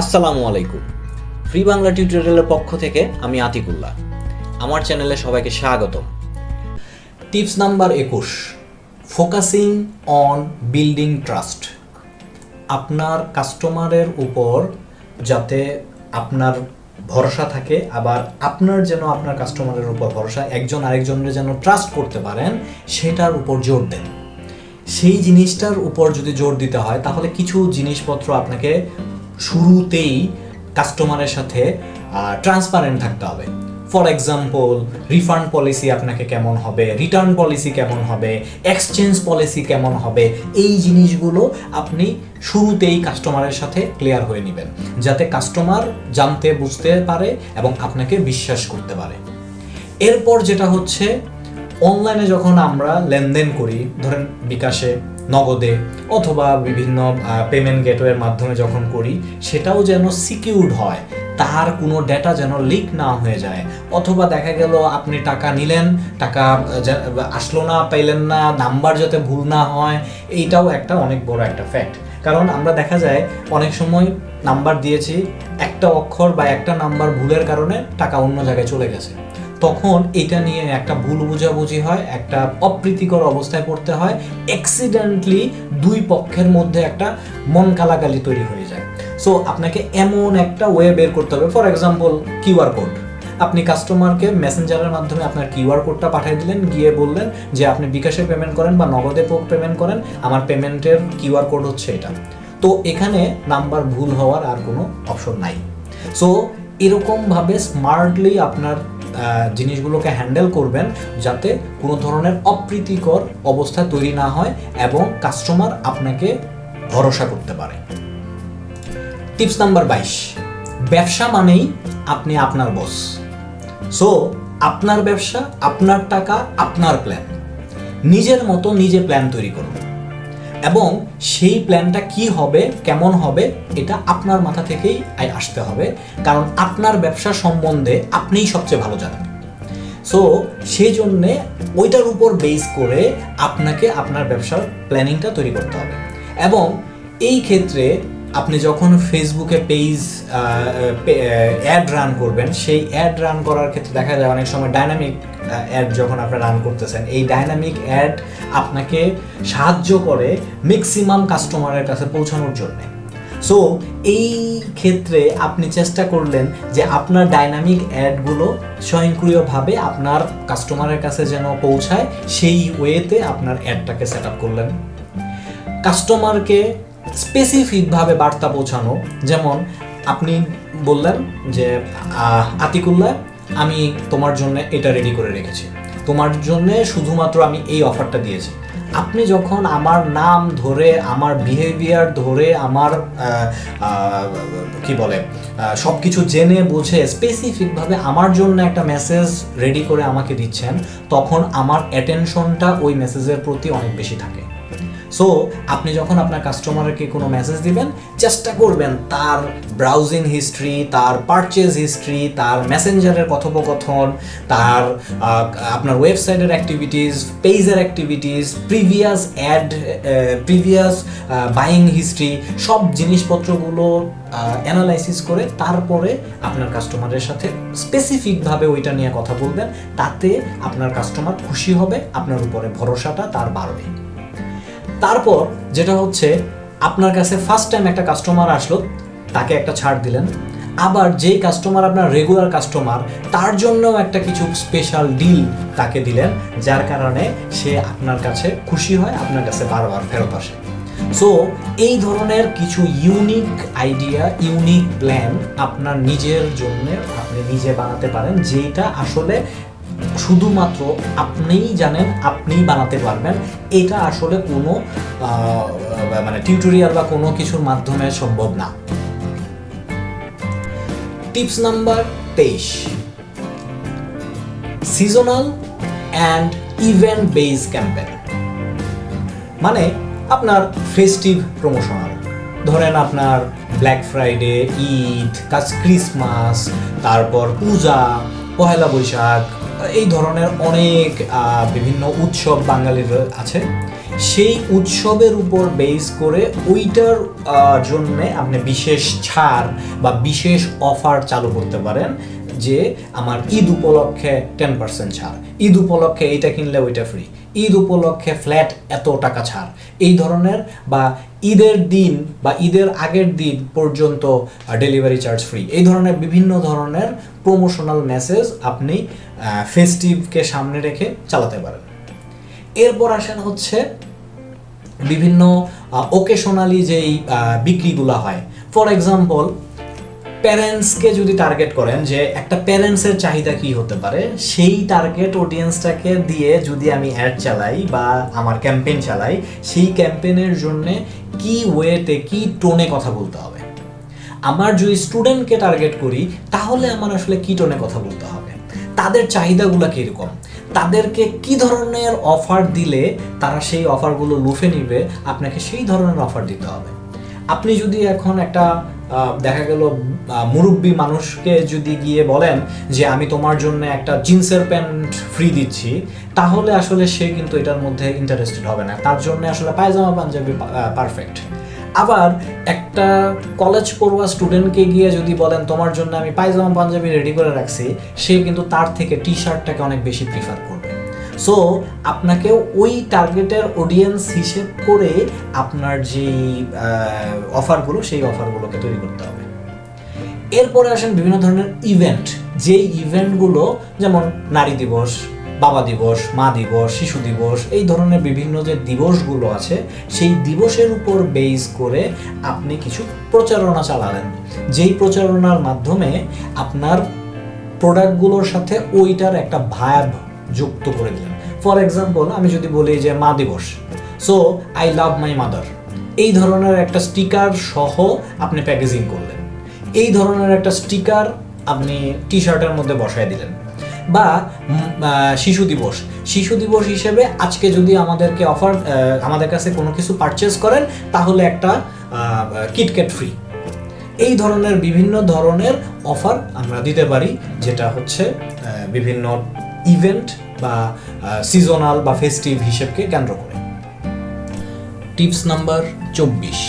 আসসালামু আলাইকুম। ফ্রি বাংলা টিউটোরিয়ালের পক্ষ থেকে আমি আতিকুল্লাহ। আমার চ্যানেলে সবাইকে স্বাগতম। টিপস নাম্বার একুশ। Focusing on building trust. আপনার কাস্টমারের উপর যাতে আপনার ভরসা থাকে, আবার আপনার যেন আপনার কাস্টমারের উপর ভরসা, একজন আরেকজনের যেন ট্রাস্ট করতে পারেন, সেটার উপর জোর দেন। সেই জিনিসটার উপর যদি জোর দিতে হয়, তাহলে কিছু জিনিসপত্র আপনাকে শুরুতেই কাস্টমারের সাথে ট্রান্সপারেন্ট থাকতে হবে। ফর এক্সাম্পল রিফান্ড পলিসি আপনাকে কেমন হবে রিটার্ন পলিসি কেমন হবে এক্সচেঞ্জ পলিসি কেমন হবে, এই জিনিসগুলো আপনি শুরুতেই কাস্টমারের সাথে ক্লিয়ার হয়ে নেবেন। যাতে কাস্টমার জানতে, বুঝতে পারে এবং আপনাকে বিশ্বাস করতে পারে। এরপর যেটা হচ্ছে অনলাইনে যখন আমরা লেনদেন করি, ধরেন বিকাশে নগদে অথবা বিভিন্ন পেমেন্ট গেটওয়ের মাধ্যমে যখন করি, সেটাও যেন সিকিউরড হয়, তার কোনো ডেটা যেন লিক না হয়ে যায়। অথবা দেখা গেল আপনি টাকা নিলেন, টাকা আসলো না, পাইলেন না নাম্বার যাতে ভুল না হয়, এইটাও একটা অনেক বড় একটা ফ্যাক্ট কারণ আমরা দেখা যায়, অনেক সময় নাম্বার দিয়েছি, একটা অক্ষর বা একটা নাম্বার ভুলের কারণে টাকা অন্য জায়গায় চলে গেছে। তখন এটা নিয়ে একটা ভুল বোঝাবুঝি হয়, একটা অপ্রীতিকর অবস্থায় পড়তে হয় অ্যাক্সিডেন্টলি দুই পক্ষের মধ্যে একটা মন কালাকালি তৈরি হয়ে যায়। সো আপনাকে এমন একটা ওয়ে বের করতে হবে ফর এক্সাম্পল কিউআর কোড আপনি কাস্টমারকে মেসেঞ্জারের মাধ্যমে আপনার কিউআর কোডটা পাঠিয়ে দিলেন, গিয়ে বললেন যে আপনি বিকাশে পেমেন্ট করেন বা নগদে পেমেন্ট করেন, আমার পেমেন্টের কিউআর কোড হচ্ছে এটা। তো এখানে নাম্বার ভুল হওয়ার আর কোনো অপশন নাই। সো এরকমভাবে স্মার্টলি আপনার জিনিসগুলোকে হ্যান্ডেল করবেন যাতে কোনো ধরনের অপ্রীতিকর অবস্থা তৈরি না হয় এবং কাস্টমার আপনাকে ভরসা করতে পারে। টিপস নাম্বার বাইশ, ব্যবসা মানেই আপনি আপনার বস। সো আপনার ব্যবসা, আপনার টাকা, আপনার প্ল্যান নিজের মতো নিজে প্ল্যান তৈরি করুন। এবং সেই প্ল্যানটা কি হবে, কেমন হবে, এটা আপনার মাথা থেকেই আসতে হবে। কারণ আপনার ব্যবসা সম্বন্ধে আপনিই সবচেয়ে ভালো জানেন। সো সেই জন্যে ওইটার উপর বেস করে আপনাকে আপনার ব্যবসার প্ল্যানিংটা তৈরি করতে হবে। এবং এই ক্ষেত্রে আপনি যখন ফেসবুকে পেজ অ্যাড রান করবেন, সেই অ্যাড রান করার ক্ষেত্রে দেখা যায় অনেক সময় ডাইনামিক অ্যাড যখন আপনি রান করতেছেন, এই ডাইনামিক অ্যাড আপনাকে সাহায্য করে ম্যাক্সিমাম কাস্টমারের কাছে পৌঁছানোর জন্যে। সো এই ক্ষেত্রে আপনি চেষ্টা করলেন যে আপনার ডাইনামিক অ্যাডগুলো স্বয়ংক্রিয়ভাবে আপনার কাস্টমারের কাছে যেন পৌঁছায়, সেই ওয়েতে আপনার অ্যাডটাকে সেট আপ করলেন। কাস্টমারকে স্পেসিফিকভাবে বার্তা পৌঁছানো যেমন আপনি বললেন যে আহ, আতিকুল্লাহ আমি তোমার জন্য এটা রেডি করে রেখেছি। তোমার জন্য শুধুমাত্র আমি এই অফারটা দিয়েছি। আপনি যখন আমার নাম ধরে আমার বিহেভিয়ার ধরে আমার কি বলে সব কিছু জেনে বুঝে স্পেসিফিকভাবে আমার জন্য একটা মেসেজ রেডি করে আমাকে দিচ্ছেন তখন আমার অ্যাটেনশনটা ওই মেসেজের প্রতি অনেক বেশি থাকে। সো আপনি যখন আপনার কাস্টমারকে কোনো মেসেজ দিবেন, চেষ্টা করবেন তার ব্রাউজিং হিস্ট্রি তার পারচেজ হিস্ট্রি তার মেসেঞ্জারের কথোপকথন, তার আপনার ওয়েবসাইটের অ্যাক্টিভিটিস পেজের activities previous ad previous buying history সব জিনিসপত্রগুলো অ্যানালাইসিস করে তারপরে আপনার কাস্টমারের সাথে স্পেসিফিকভাবে ওইটা নিয়ে কথা বলবেন, তাতে আপনার কাস্টমার খুশি হবে, আপনার উপরে ভরসাটা তার বাড়বে। তারপর যেটা হচ্ছে, আপনার কাছে ফার্স্ট টাইম একটা কাস্টমার আসলো, তাকে একটা ছাড় দিলেন। আবার যেই কাস্টমার আপনার রেগুলার কাস্টমার তার জন্যও একটা কিছু স্পেশাল ডিল তাকে দিলেন, যার কারণে সে আপনার কাছে খুশি হয়, আপনার কাছে বারবার ফেরত আসে। সো এই ধরনের কিছু ইউনিক আইডিয়া ইউনিক প্ল্যান আপনার নিজের জন্য আপনি নিজে বানাতে পারেন যেটা আসলে শুধুমাত্র আপনিই জানেন, আপনিই বানাতে পারবেন। এটা আসলে কোনো মানে টিউটোরিয়াল বা কোনো কিছুর মাধ্যমে সম্ভব না। টিপস নাম্বার তেইশ। Seasonal and event base campaign মানে আপনার ফেস্টিভ প্রমোশনাল ধরেন আপনার ব্ল্যাক ফ্রাইডে ঈদ কাজ ক্রিসমাস তারপর পূজা, পহেলা বৈশাখ এই ধরনের অনেক বিভিন্ন উৎসব বাঙালির আছে। সেই উৎসবের উপর বেস করে ওইটার জন্য আপনি বিশেষ ছাড় বা বিশেষ অফার চালু করতে পারেন যে আমার ঈদ উপলক্ষে টেন পার্সেন্ট ছাড়। ঈদ উপলক্ষে এইটা কিনলে ওইটা ফ্রি ঈদ উপলক্ষে ফ্ল্যাট এত টাকা ছাড়। এই ধরনের বা ঈদের দিন বা ঈদের আগের দিন পর্যন্ত ডেলিভারি চার্জ ফ্রি এই ধরনের বিভিন্ন ধরনের প্রমোশনাল মেসেজ আপনি ফেস্টিভকে সামনে রেখে চালাতে পারেন। এরপর আসেন হচ্ছে বিভিন্ন ওকেশনালি যেই বিক্রিগুলো হয়। ফর এক্সাম্পল প্যারেন্টসকে যদি টার্গেট করেন যে একটা প্যারেন্টসের চাহিদা কি হতে পারে, সেই টার্গেট অডিয়েন্সটাকে দিয়ে যদি আমি অ্যাড চালাই বা আমার ক্যাম্পেইন চালাই, সেই ক্যাম্পেইনের জন্য কি ওয়েতে কি টোনে কথা বলতে হবে? আমার যদি স্টুডেন্টকে টার্গেট করি, তাহলে আমার আসলে কি টোনে কথা বলতে হবে? তাদের চাহিদাগুলো কীরকম? তাদেরকে কি ধরনের অফার দিলে তারা সেই অফারগুলো লুফে নিবে? আপনাকে সেই ধরনের অফার দিতে হবে। আপনি যদি এখন একটা দেখা গেল মুরব্বী মানুষকে যদি গিয়ে বলেন যে আমি তোমার জন্য একটা জিন্সের প্যান্ট ফ্রি দিচ্ছি, তাহলে আসলে সে কিন্তু এটার মধ্যে ইন্টারেস্টেড হবে না। তার জন্য আসলে পায়জামা, পাঞ্জাবি পারফেক্ট আবার একটা কলেজ পড়ুয়া স্টুডেন্টকে গিয়ে যদি বলেন, তোমার জন্য আমি পায়জামা, পাঞ্জাবি রেডি করে রাখছি, সে কিন্তু তার থেকে টি শার্টটাকে অনেক বেশি প্রিফার করবে। সো আপনাকে ওই টার্গেটের অডিয়েন্স হিসেব করে আপনার যেই অফারগুলো সেই অফারগুলোকে তৈরি করতে হবে। এরপরে আসেন বিভিন্ন ধরনের ইভেন্ট যেই ইভেন্টগুলো যেমন নারী দিবস বাবা দিবস, মা দিবস, শিশু দিবস, এই ধরনের বিভিন্ন যে দিবসগুলো আছে, সেই দিবসের উপর বেস করে আপনি কিছু প্রচারণা চালালেন। যেই প্রচারণার মাধ্যমে আপনার প্রোডাক্টগুলোর সাথে ওইটার একটা ভাব যুক্ত করে দিলেন। ফর এক্সাম্পল আমি যদি বলি যে মা দিবস so I love my mother এই ধরনের একটা স্টিকার সহ আপনি প্যাকেজিং করলেন। এই ধরনের একটা স্টিকার আপনি টি শার্টের মধ্যে বসায় দিলেন। বা শিশু দিবস। শিশু দিবস হিসেবে আজকে যদি আমাদেরকে অফার আমাদের কাছে কোনো কিছু পারচেস করেন, তাহলে একটা কিটক্যাট ফ্রি এই ধরনের বিভিন্ন ধরনের অফার আমরা দিতে পারি, যেটা হচ্ছে বিভিন্ন ইভেন্ট বা সিজনাল বা ফেস্টিভ হিসেবকে কেন্দ্র করে। টিপস নাম্বার চব্বিশ।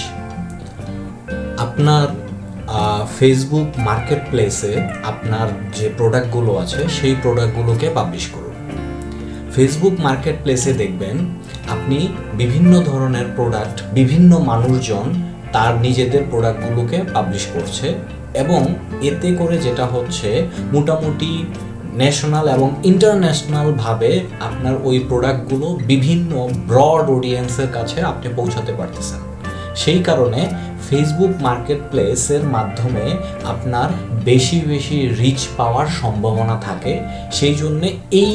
আপনার ফেসবুক মার্কেট প্লেসে আপনার যে প্রোডাক্টগুলো আছে, সেই প্রোডাক্টগুলোকে পাবলিশ করুন। ফেসবুক মার্কেট প্লেসে দেখবেন আপনি বিভিন্ন ধরনের প্রোডাক্ট বিভিন্ন মানুষজন তার নিজেদের প্রোডাক্টগুলোকে পাবলিশ করছে এবং এতে করে যেটা হচ্ছে মোটামুটি ন্যাশনাল এবং ইন্টারন্যাশনালভাবে আপনার ওই প্রোডাক্টগুলো বিভিন্ন ব্রড অডিয়েন্সের কাছে আপনি পৌঁছাতে পারতেছেন। সেই কারণে ফেসবুক মার্কেট প্লেসের মাধ্যমে আপনার বেশি বেশি রিচ পাওয়ার সম্ভাবনা থাকে। সেই জন্যে এই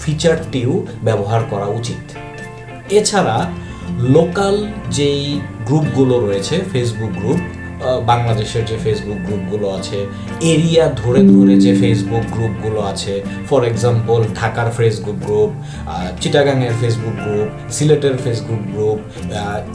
ফিচারটিও ব্যবহার করা উচিত। এছাড়া লোকাল যেই গ্রুপগুলো রয়েছে ফেসবুক গ্রুপ বাংলাদেশের যে ফেসবুক গ্রুপগুলো আছে এরিয়া ধরে ধরে যে ফেসবুক গ্রুপগুলো আছে ফর এক্সাম্পল ঢাকার ফেসবুক গ্রুপ চিটাগাংয়ের ফেসবুক গ্রুপ সিলেটের ফেসবুক গ্রুপ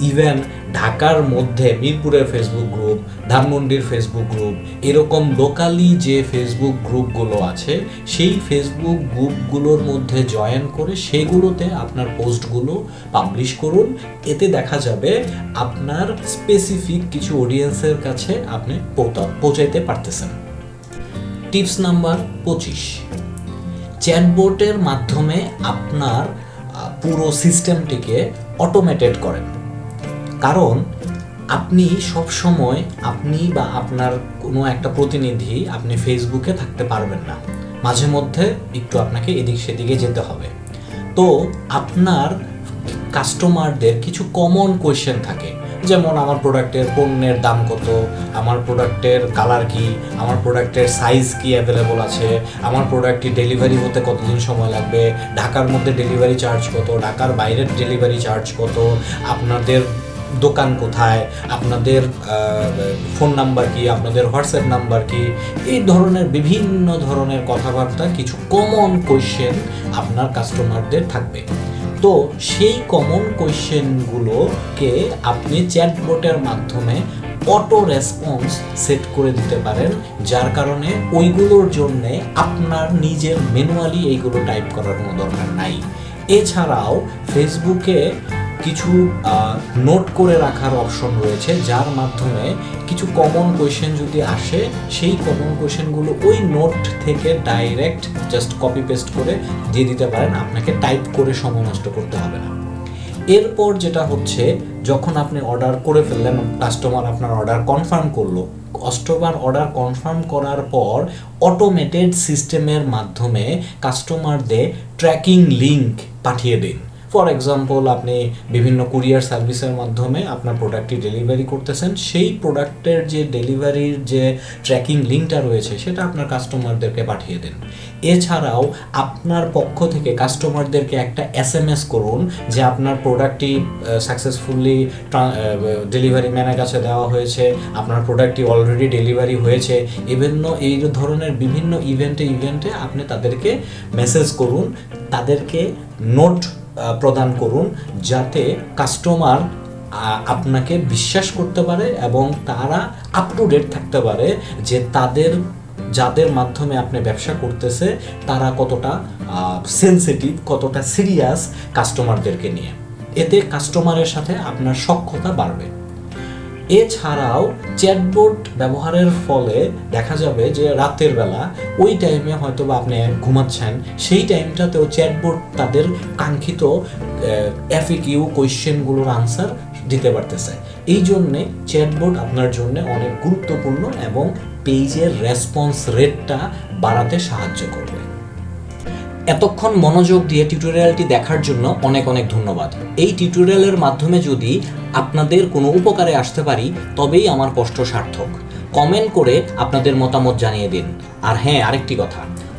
ইভেন ঢাকার মধ্যে মিরপুরের ফেসবুক গ্রুপ ধানমন্ডির ফেসবুক গ্রুপ এরকম লোকালি যে ফেসবুক গ্রুপগুলো আছে, সেই ফেসবুক গ্রুপগুলোর মধ্যে জয়েন করে সেগুলোতে আপনার পোস্টগুলো পাবলিশ করুন। এতে দেখা যাবে আপনার স্পেসিফিক কিছু অডিয়েন্সের কাছে আপনি পৌঁছাইতে পারতেছেন। টিপস নাম্বার পঁচিশ। চ্যাটবোটের মাধ্যমে আপনার পুরো সিস্টেমটিকে অটোমেটেড করেন। কারণ আপনি সব সময় আপনি বা আপনার কোনো একটা প্রতিনিধি আপনি ফেসবুকে থাকতে পারবেন না। মাঝে মধ্যে একটু আপনাকে এদিক সেদিকে যেতে হবে। তো আপনার কাস্টমারদের কিছু কমন কোয়েশ্চেন থাকে। যেমন, আমার প্রোডাক্টের পণ্যের দাম কত? আমার প্রোডাক্টের কালার কি? আমার প্রোডাক্টের সাইজ কি অ্যাভেলেবল আছে? আমার প্রোডাক্টটি ডেলিভারি হতে কতদিন সময় লাগবে? ঢাকার মধ্যে ডেলিভারি চার্জ কত? ঢাকার বাইরের ডেলিভারি চার্জ কত? আপনাদের দোকান কোথায়, আপনাদের ফোন নাম্বার কি, আপনাদের হোয়াটসঅ্যাপ নাম্বার কি, এই ধরনের বিভিন্ন ধরনের কথাবার্তা, কিছু কমন কোয়েশ্চেন আপনার কাস্টমারদের থাকবে। তো সেই কমন কোয়েশ্চেনগুলোকে আপনি চ্যাটবোটের মাধ্যমে অটো রেসপন্স সেট করে দিতে পারেন, যার কারণে ওইগুলোর জন্যে আপনার নিজের ম্যানুয়ালি এইগুলো টাইপ করার কোনো দরকার নাই। এছাড়াও ফেসবুকে কিছু নোট করে রাখার অপশন রয়েছে, যার মাধ্যমে কিছু কমন কোয়েশ্চেন যদি আসে, সেই কমন কোয়েশ্চেনগুলো ওই নোট থেকে ডাইরেক্ট জাস্ট কপি পেস্ট করে দিয়ে দিতে পারেন। আপনাকে টাইপ করে সময় নষ্ট করতে হবে না। এরপর যেটা হচ্ছে, যখন আপনি অর্ডার করে ফেললেন কাস্টমার আপনার অর্ডার কনফার্ম করল কাস্টমার অর্ডার কনফার্ম করার পর অটোমেটেড সিস্টেমের মাধ্যমে কাস্টমারদের ট্র্যাকিং লিংক পাঠিয়ে দিন। ফর এক্সাম্পল আপনি বিভিন্ন কুরিয়ার সার্ভিসের মাধ্যমে আপনার প্রোডাক্টটি ডেলিভারি করতেছেন, সেই প্রোডাক্টের যে ডেলিভারির যে ট্র্যাকিং লিঙ্কটা রয়েছে, সেটা আপনার কাস্টমারদেরকে পাঠিয়ে দিন। এছাড়াও আপনার পক্ষ থেকে কাস্টমারদেরকে একটা এস এম এস করুন যে আপনার প্রোডাক্টটি সাকসেসফুলি ডেলিভারি ম্যানের কাছে দেওয়া হয়েছে, আপনার প্রোডাক্টটি অলরেডি ডেলিভারি হয়েছে। বিভিন্ন এই ধরনের বিভিন্ন ইভেন্টে ইভেন্টে আপনি তাদেরকে মেসেজ করুন, তাদেরকে নোট প্রদান করুন যাতে কাস্টমার আপনাকে বিশ্বাস করতে পারে এবং তারা আপ টু ডেট থাকতে পারে যে তাদের, যাদের মাধ্যমে আপনি ব্যবসা করতেছে, তারা কতটা সেন্সিটিভ কতটা সিরিয়াস কাস্টমারদেরকে নিয়ে। এতে কাস্টমারের সাথে আপনার সক্ষতা বাড়বে। এছাড়াও চ্যাটবোর্ড ব্যবহারের ফলে দেখা যাবে যে রাতের বেলা ওই টাইমে হয়তো বা আপনি ঘুমাচ্ছেন, সেই টাইমটাতেও চ্যাটবোর্ড তাদের কাঙ্ক্ষিত এফিকিউ কোয়েশ্চেনগুলোর আনসার দিতে পারতেছে। এই জন্যে চ্যাটবোর্ড আপনার জন্য অনেক গুরুত্বপূর্ণ এবং পেজের রেসপন্স রেটটা বাড়াতে সাহায্য করবে। এতক্ষণ মনোযোগ দিয়ে টিউটোরিয়ালটি দেখার জন্য অনেক অনেক ধন্যবাদ। এই টিউটোরিয়ালের মাধ্যমে যদি আপনাদের কোনো উপকারে আসতে পারি, তবেই আমার কষ্ট সার্থক। কমেন্ট করে আপনাদের মতামত জানিয়ে দিন। আর হ্যাঁ আরেকটি কথা।